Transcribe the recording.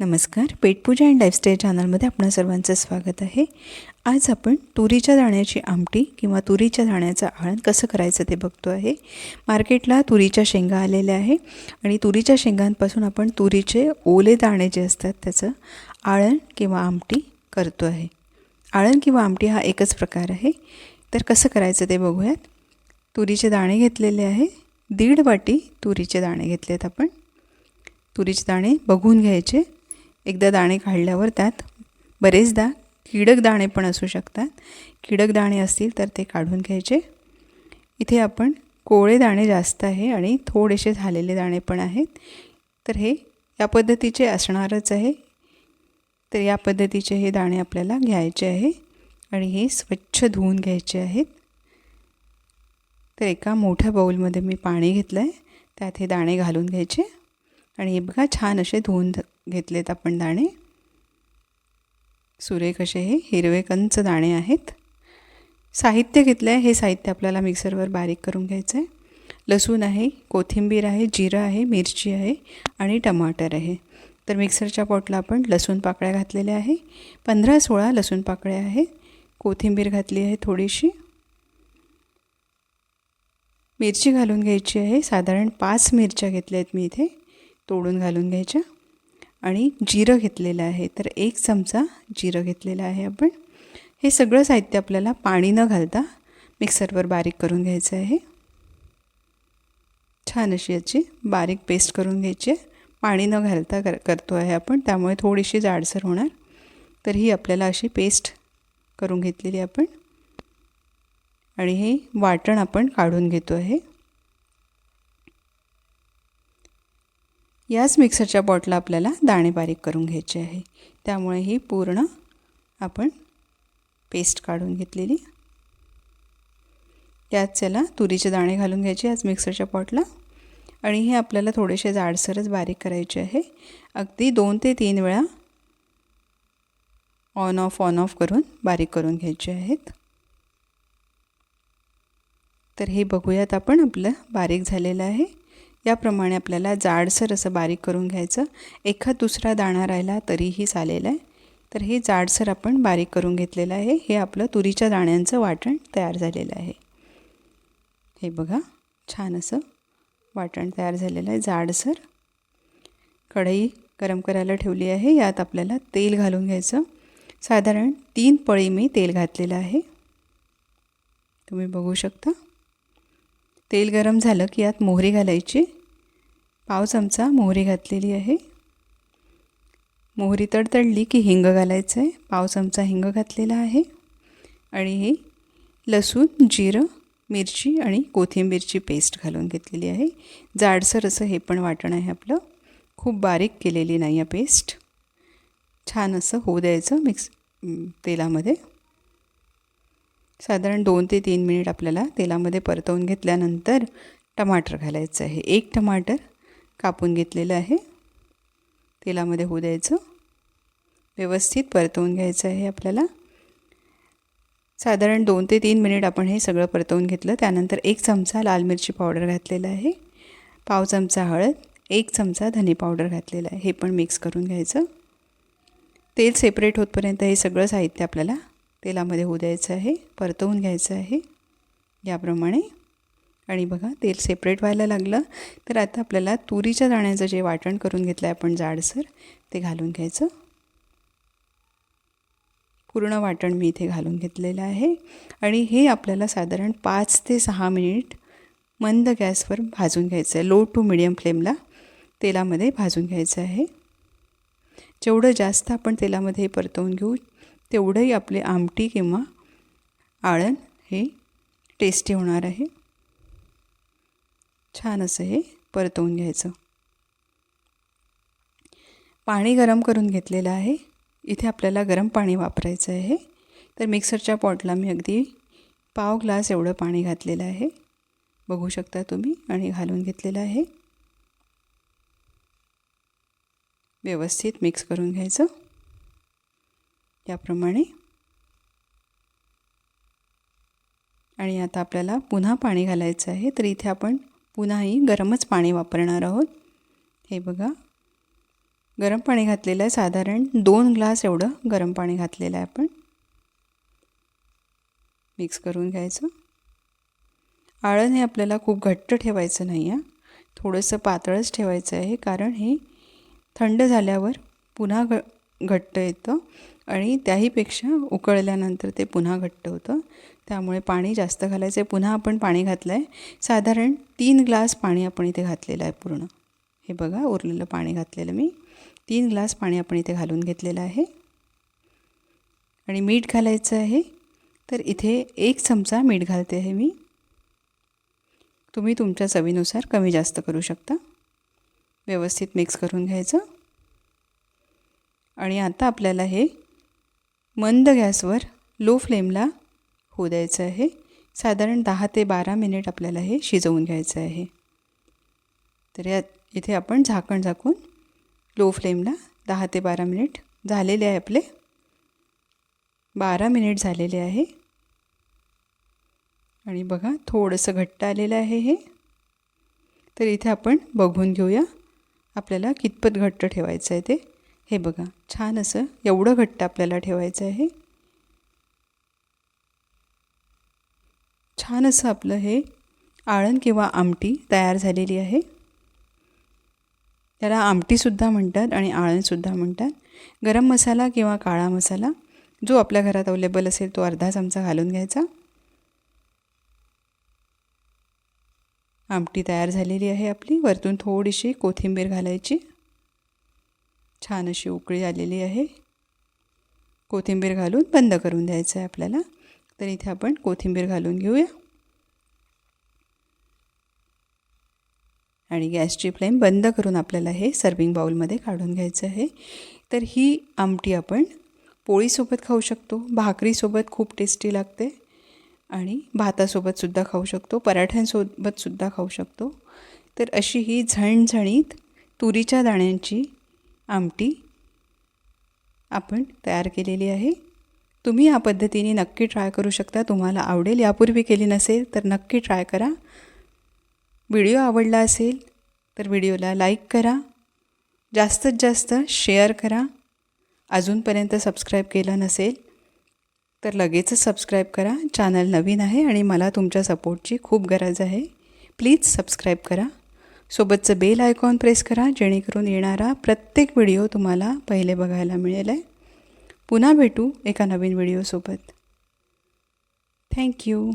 नमस्कार. पेटपूजा and lifestyle चॅनलमध्ये आपणा सर्वांचं स्वागत आहे. आज आपण तुरीच्या दाण्याची आमटी किंवा तुरीच्या दाण्याचं आळण कसं करायचं ते बघतो आहे. मार्केटला तुरीच्या शेंगा आलेल्या आहे आणि तुरीच्या शेंगांपासून आपण तुरीचे ओले दाणे जे असतात त्याचं आळण किंवा आमटी करतो आहे. आळण किंवा आमटी हा एकच प्रकार आहे. तर कसं करायचं ते बघूयात. तुरीचे दाणे घेतलेले आहे. दीड वाटी तुरीचे दाणे घेतलेत आपण. तुरीचे दाणे बघून घ्यायचे. एकदा दाणे काढल्यावर त्यात बरेचदा किडक दाणे पण असू शकतात. किडक दाणे असतील तर ते काढून घ्यायचे. इथे आपण कोवळे दाणे जास्त आहे आणि थोडेसे झालेले दाणे पण आहेत. तर हे या पद्धतीचे असणारच आहे. तर या पद्धतीचे हे दाणे आपल्याला घ्यायचे आहे आणि हे स्वच्छ धुवून घ्यायचे आहेत. तर एका मोठ्या बाऊलमध्ये मी पाणी घेतलं आहे त्यात हे दाणे घालून घ्यायचे. आणि हे बघा छान असे धुवून घेतलेत आपण दाणे. सुरेख असे हे? हिरवे कंच दाणे आहेत. साहित्य घेतलं आहे हे साहित्य आपल्याला मिक्सरवर बारीक करून घ्यायचं आहे लसूण आहे कोथिंबीर आहे जिरं आहे मिरची आहे आणि टमाटर आहे. तर मिक्सरच्या पॉटला आपण लसूण पाकळ्या घातलेल्या आहे. पंधरा सोळा लसूण पाकळ्या आहे. कोथिंबीर घातली आहे थोडीशी. मिरची घालून घ्यायची आहे. साधारण पाच मिरच्या घेतल्या आहेत मी इथे. तोडून घालून घ्यायच्या. आणि जिरं घेतलेलं आहे. तर एक चमचा जिरं घेतलेलं आहे आपण. हे सगळं साहित्य आपल्याला पाणी न घालता मिक्सरवर बारीक करून घ्यायचं आहे. छान अशी याची बारीक पेस्ट करून घ्यायची आहे. पाणी न घालता कर करतो आहे आपण. त्यामुळे थोडीशी जाडसर होणार. तर ही आपल्याला अशी पेस्ट करून घेतलेली आपण. आणि हे वाटण आपण काढून घेतो आहे. याच मिक्सरच्या बॉटला आपल्याला दाणे बारीक करून घ्यायचे आहे. त्यामुळे ही पूर्ण आपण पेस्ट काढून घेतलेली. त्यात त्याला तुरीचे दाणे घालून घ्यायचे याच मिक्सरच्या पॉटला आणि हे आपल्याला थोडेसे जाडसरच बारीक करायचे आहे. अगदी दोन ते तीन वेळा ऑन ऑफ ऑन ऑफ करून बारीक करून घ्यायचे आहेत. तर हे बघूयात आपण आपलं बारीक झालेलं आहे. याप्रमाणे आपल्याला जाडसर असं बारीक करून घ्यायचं. एखाद दुसरा दाणा राहिला तरीही चालेल आहे. तर हे जाडसर आपण बारीक करून घेतलेलं आहे. हे आपलं तुरीच्या दाण्यांचं वाटण तयार झालेलं आहे. हे बघा छान असं वाटण तयार झालेलं आहे जाडसर. कढई गरम करायला ठेवली आहे. यात आपल्याला तेल घालून घ्यायचं. साधारण तीन पळी मी तेल घातलेलं आहे. तुम्ही बघू शकता. तेल गरम झालं की यात मोहरी घालायची. पाव चमचा मोहरी घातलेली आहे. मोहरी तडतडली की हिंग घालायचं आहे पाव चमचा हिंग घातलेला आहे. आणि हे लसूण जिरं मिरची आणि कोथिंबीरची पेस्ट घालून घेतलेली आहे. जाडसर असं हे पण वाटण आहे आपलं. खूप बारीक केलेली नाही आहे पेस्ट. छान असं होऊ द्यायचं मिक्स तेलामध्ये. साधारण दोन ते तीन मिनिट आपल्याला तेलामध्ये परतवून घेतल्यानंतर टमाटर घालायचं आहे. एक टमाटर कापून घेतलेलं आहे. तेलामध्ये होऊ द्यायचं. व्यवस्थित परतवून घ्यायचं आहे आपल्याला. साधारण दोन ते तीन मिनिट आपण हे सगळं परतवून घेतलं. त्यानंतर एक चमचा लाल मिरची पावडर घातलेला आहे. पाव चमचा हळद एक चमचा धने पावडर घातलेला आहे. हे पण मिक्स करून घ्यायचं. तेल सेपरेट होतपर्यंत हे सगळं साहित्य आपल्याला तेलामध्ये होऊ द्यायचं आहे परतवून घ्यायचं आहे याप्रमाणे. आणि बघा तेल सेपरेट व्हायला लागलं. तर आता आपल्याला तुरीच्या दाण्याचं जे वाटण करून घेतलं आहे आपण जाडसर ते घालून घ्यायचं. पूर्ण वाटण मी इथे घालून घेतलेलं आहे. आणि हे आपल्याला साधारण पाच ते सहा मिनिट मंद गॅसवर भाजून घ्यायचं आहे. लो टू मिडियम फ्लेमला तेलामध्ये भाजून घ्यायचं आहे. जेवढं जास्त आपण तेलामध्ये परतवून घेऊ तेवढंही आपले आमटी किंवा आळण हे टेस्टी होणार आहे. छान असं हे परतवून घ्यायचं. पाणी गरम करून घेतलेलं आहे. इथे आपल्याला गरम पाणी वापरायचं आहे. तर मिक्सरच्या पॉटला मी अगदी पाव ग्लास एवढं पाणी घातलेलं आहे. बघू शकता तुम्ही आणि घालून घेतलेलं आहे. व्यवस्थित मिक्स करून घ्यायचं. याप्रमाणे आणि आता आपल्याला पुन्हा पाणी घालायचं आहे तर इथे आपण पुन्हाही गरमच पाणी वापरणार आहोत. हे बघा. गरम पाणी घातलेलं आहे साधारण दोन ग्लास एवढं गरम पाणी घातलेलं आहे आपण. मिक्स करून घ्यायचं. आळण हे आपल्याला खूप घट्ट ठेवायचं नाही आहे. थोडंसं पातळच ठेवायचं आहे कारण हे थंड झाल्यावर पुन्हा घ घट्ट येतं. आणि त्याहीपेक्षा उकळल्यानंतर ते पुन्हा घट्ट होतं. त्यामुळे पाणी जास्त घालायचं आहे. पुन्हा आपण पाणी घातलं आहे साधारण तीन ग्लास पाणी आपण इथे घातलेलं आहे पूर्ण. हे बघा उरलेलं पाणी घातलेलं मी. तीन ग्लास पाणी आपण इथे घालून घेतलेलं आहे. आणि मीठ घालायचं आहे. तर इथे एक चमचा मीठ घालते आहे मी. तुम्ही तुमच्या चवीनुसार कमी जास्त करू शकता. व्यवस्थित मिक्स करून घ्यायचं. आणि आता आपल्याला हे मंद गॅसवर लो फ्लेमला होऊ द्यायचं आहे. साधारण दहा ते बारा मिनिट आपल्याला हे शिजवून घ्यायचं आहे. तर या इथे आपण झाकण झाकून लो फ्लेमला दहा ते बारा मिनिट झालेले आहे आपले. बारा मिनिट झालेले आहे. आणि बघा थोडंसं घट्ट आलेलं आहे हे. तर इथे आपण बघून घेऊया आपल्याला कितपत घट्ट ठेवायचं आहे ते. हे बघा छान असं एवढं घट्ट आपल्याला ठेवायचं आहे. छान असं आपलं हे आळण किंवा आमटी तयार झालेली आहे. त्याला आमटीसुद्धा म्हणतात आणि आळणसुद्धा म्हणतात. गरम मसाला किंवा काळा मसाला जो आपल्या घरात अवेलेबल असेल तो अर्धा चमचा घालून घ्यायचा. आमटी तयार झालेली आहे आपली. वरतून थोडीशी कोथिंबीर घालायची. छान अशी उकळी आलेली आहे. कोथिंबीर घालून बंद करून द्यायचं आहे आपल्याला. तर इथे आपण कोथिंबीर घालून घेऊया. आणि गॅसची फ्लेम बंद करून आपल्याला हे सर्विंग बाऊलमध्ये काढून घ्यायचं आहे. तर ही आमटी आपण पोळीसोबत खाऊ शकतो भाकरीसोबत खूप टेस्टी लागते आणि भातासोबतसुद्धा खाऊ शकतो पराठ्यांसोबतसुद्धा खाऊ शकतो. तर अशी ही झणझणीत तुरीच्या दाण्यांची आमटी आपण तयार केलेली आहे. तुम्ही या पद्धतीने नक्की ट्राय करू शकता. तुम्हाला आवडेल यापूर्वी केली नसेल तर नक्की ट्राय करा. व्हिडिओ आवडला असेल तर व्हिडिओला लाईक करा. जास्तीत जास्त शेअर करा. अजूनपर्यंत सबस्क्राईब केलं नसेल तर लगेचच सबस्क्राईब करा. चॅनल नवीन आहे आणि मला तुमच्या सपोर्टची खूप गरज आहे. प्लीज सबस्क्राईब करा. सोबतचं बेल आयकॉन प्रेस करा जेणेकरून येणारा प्रत्येक व्हिडिओ तुम्हाला पहिले बघायला मिळेल. आहे पुन्हा भेटू एका नवीन व्हिडिओसोबत. थँक्यू